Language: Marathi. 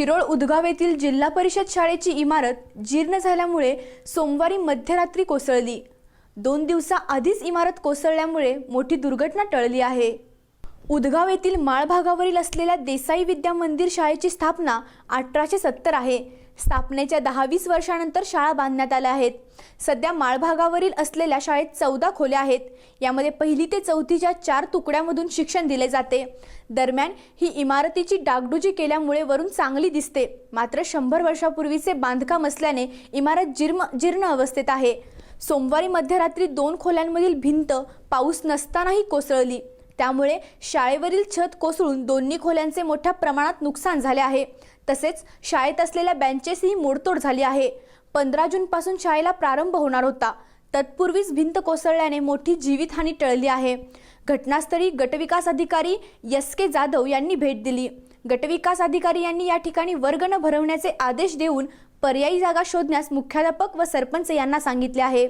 शिरोळ उदगाव येथील जिल्हा परिषद शाळेची इमारत जीर्ण झाल्यामुळे सोमवारी मध्यरात्री कोसळली. दोन दिवसाआधीच इमारत कोसळल्यामुळे मोठी दुर्घटना टळली आहे. उदगाव येथील माळ भागावरील असलेल्या देसाई विद्या मंदिर शाळेची स्थापना अठराशे सत्तर आहे. स्थापनेच्या दहा वीस वर्षानंतर शाळा बांधण्यात आल्या आहेत. सध्या माळभागावरील असलेल्या शाळेत चौदा खोल्या आहेत. यामध्ये पहिली ते चौथीच्या चार तुकड्यामधून शिक्षण दिले जाते. दरम्यान ही इमारतीची डागडुजी केल्यामुळे वरून चांगली दिसते. मात्र शंभर वर्षापूर्वीचे बांधकाम असल्याने इमारत जीर्ण जीर्ण अवस्थेत आहे. सोमवारी मध्यरात्री दोन खोल्यांमधील भिंत पाऊस नसतानाही कोसळली. त्यामुळे शाळेवरील छत कोसळून दोन्ही खोल्यांचे मोठ्या प्रमाणात नुकसान झाले आहे. तसेच शाळेत असलेल्या बेंचेसही मोडतोड झाली आहे. पंधरा जूनपासून शाळेला प्रारंभ होणार होता. तत्पूर्वीच भिंत कोसळल्याने मोठी जीवितहानी टळली आहे. घटनास्थळी गटविकास अधिकारी एस के जाधव यांनी भेट दिली. गटविकास अधिकारी यांनी या ठिकाणी वर्ग न भरवण्याचे आदेश देऊन पर्यायी जागा शोधण्यास मुख्याध्यापक व सरपंच यांना सांगितले आहे.